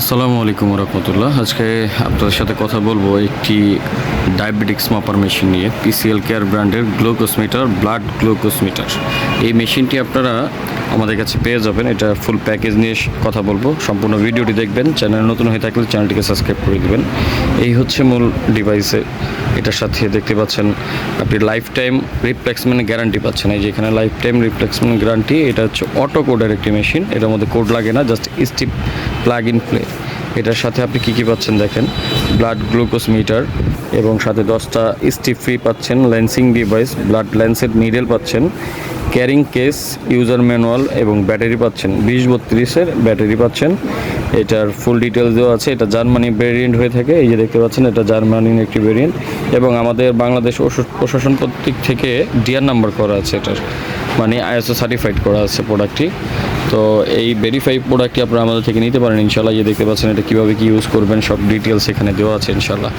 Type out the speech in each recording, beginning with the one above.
আসসালামু আলাইকুম রহমতুল্লাহ আজকে আপনাদের সাথে কথা বলব একটি ডায়াবেটিক্স মাপার মেশিন নিয়ে, পিসিএল কেয়ার ব্র্যান্ডের গ্লুকোসমিটার, ব্লাড গ্লুকোসমিটার। এই মেশিনটি আপনারা আমাদের কাছে পেয়ে যাবেন। এটা ফুল প্যাকেজ নিয়ে কথা বলব। সম্পূর্ণ ভিডিওটি দেখবেন, চ্যানেল নতুন হয়ে থাকলে চ্যানেলটিকে সাবস্ক্রাইব করে দেবেন। এই হচ্ছে মূল ডিভাইসে। এটার সাথে দেখতে পাচ্ছেন, আপনি লাইফ টাইম রিপ্লেক্সমেন্ট গ্যারান্টি পাচ্ছেন। এই যে এখানে লাইফ টাইম রিপ্লেক্সমেন্ট গ্যারান্টি, এটা হচ্ছে অটো কোডের একটি মেশিন। এটার মধ্যে কোড লাগে না, just strip plug in play এটার সাথে আপনি কী কী পাচ্ছেন দেখেন? ব্লাড গ্লুকোজ মিটার এবং সাথে দশটা স্টিপ ফ্রি পাচ্ছেন লেন্সিং ডিভাইস ব্লাড লেন্সের নিডেল পাচ্ছেন ক্যারিং কেস, ইউজার ম্যানুয়াল এবং ব্যাটারি পাচ্ছেন। বিশ বত্রিশের ব্যাটারি পাচ্ছেন। এটার ফুল ডিটেলস দেওয়া আছে। এটা জার্মানি ভেরিয়েন্ট হয়ে থাকে। এই যে দেখতে পাচ্ছেন, এটা জার্মানির একটি ভেরিয়েন্ট। এবং আমাদের বাংলাদেশ প্রশাসন কর্তৃক থেকে ডিআর নাম্বার করা আছে এটার। মানে আইএসও সার্টিফাইড করা আছে প্রোডাক্টটি তো এই ভেরিফাই প্রোডাক্টটি আপনারা আমাদের থেকে নিতে পারেন। ইনশাল্লাহ যে দেখতে পাচ্ছেন, এটা কীভাবে কী ইউজ করবেন, সব ডিটেলস এখানে দেওয়া আছে ইনশাল্লাহ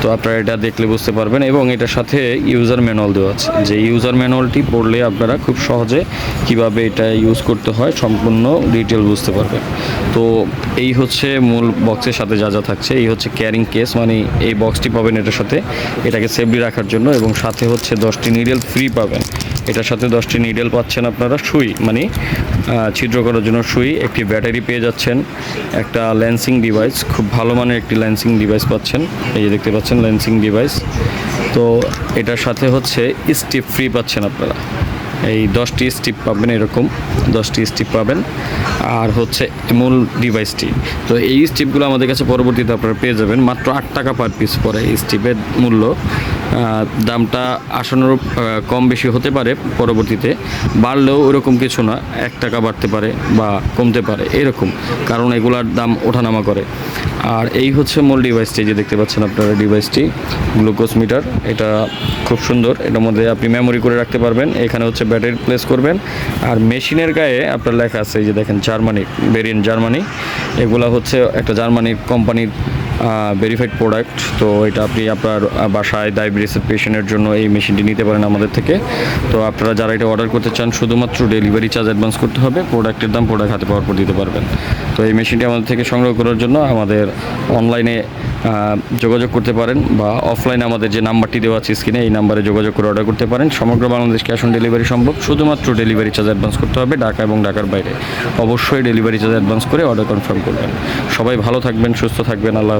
তো আপনারা এটা দেখলে বুঝতে পারবেন এবং এটার সাথে ইউজার ম্যানুয়াল দেওয়া আছে। যে ইউজার ম্যানুয়ালটি পড়লে আপনারা খুব সহজে কীভাবে এটা ইউজ করতে হয় সম্পূর্ণ ডিটেল বুঝতে পারবেন। তো এই হচ্ছে মূল বক্সের সাথে যা যা থাকছে। এই হচ্ছে ক্যারিং কেস মানে এই বক্সটি পাবেন এটার সাথে। এটাকে সেফলি রাখার জন্য এবং সাথে হচ্ছে দশটি নিডেল ফ্রি পাবেন। এটার সাথে দশটি নিডেল পাচ্ছেন আপনারা, সুই মানে ছিদ্র করার জন্য সুই, একটি ব্যাটারি পেয়ে যাচ্ছেন, একটা ল্যান্সিং ডিভাইস খুব ভালো মানের একটি ল্যান্সিং ডিভাইস পাচ্ছেন, এই যে দেখতে পাচ্ছেন ল্যান্সিং ডিভাইস তো এটার সাথে হচ্ছে স্টিপ ফ্রি পাচ্ছেন আপনারা, এই দশটি স্টিপ পাবেন এরকম, দশটি স্টিপ পাবেন, আর হচ্ছে মূল ডিভাইসটি তো এই স্টিপগুলো আমাদের কাছে পরবর্তীতে আপনারা পেয়ে যাবেন, মাত্র আট টাকা পার পিস পরে এই স্টিপের মূল্য দামটা আসানোর কম বেশি হতে পারে পরবর্তীতে। বাড়লেও ওরকম কিছু না, এক টাকা বাড়তে পারে বা কমতে পারে, এরকম, কারণ এগুলার দাম ওঠানামা করে। আর এই হচ্ছে মূল ডিভাইসটি যে দেখতে পাচ্ছেন আপনারা ডিভাইসটি গ্লুকোজ মিটার এটা খুব সুন্দর, এটার মধ্যে আপনি মেমোরি করে রাখতে পারবেন, এখানে হচ্ছে ব্যাটারি প্লেস করবেন। আর মেশিনের গায়ে আপনার লেখা আছে, এই যে দেখেন জার্মানি ভেরিয়েন্ট জার্মানি এগুলা হচ্ছে একটা জার্মানির কোম্পানির ভেরিফাইড প্রোডাক্ট তো এটা আপনি আপনার বাসায় ডায়াবেটিসের পেশেন্টের জন্য এই মেশিনটি নিতে পারেন আমাদের থেকে। তো আপনারা যারা এটা অর্ডার করতে চান, শুধুমাত্র ডেলিভারি চার্জ অ্যাডভান্স করতে হবে প্রোডাক্টের দাম প্রোডাক্ট হাতে পাওয়ার পর দিতে পারবেন। তো এই মেশিনটি আমাদের থেকে সংগ্রহ করার জন্য আমাদের অনলাইনে যোগাযোগ করতে পারেন বা অফলাইনে আমাদের যে নাম্বারটি দেওয়া আছে স্ক্রিনে এই নাম্বারে যোগাযোগ করে অর্ডার করতে পারেন। সমগ্র বাংলাদেশ ক্যাশ অন ডেলিভারি সম্ভব, শুধুমাত্র ডেলিভারি চার্জ অ্যাডভান্স করতে হবে ঢাকা এবং ঢাকার বাইরে। অবশ্যই ডেলিভারি চার্জ অ্যাডভান্স করে অর্ডার কনফার্ম করবেন। সবাই ভালো থাকবেন, সুস্থ থাকবেন, আল্লাহ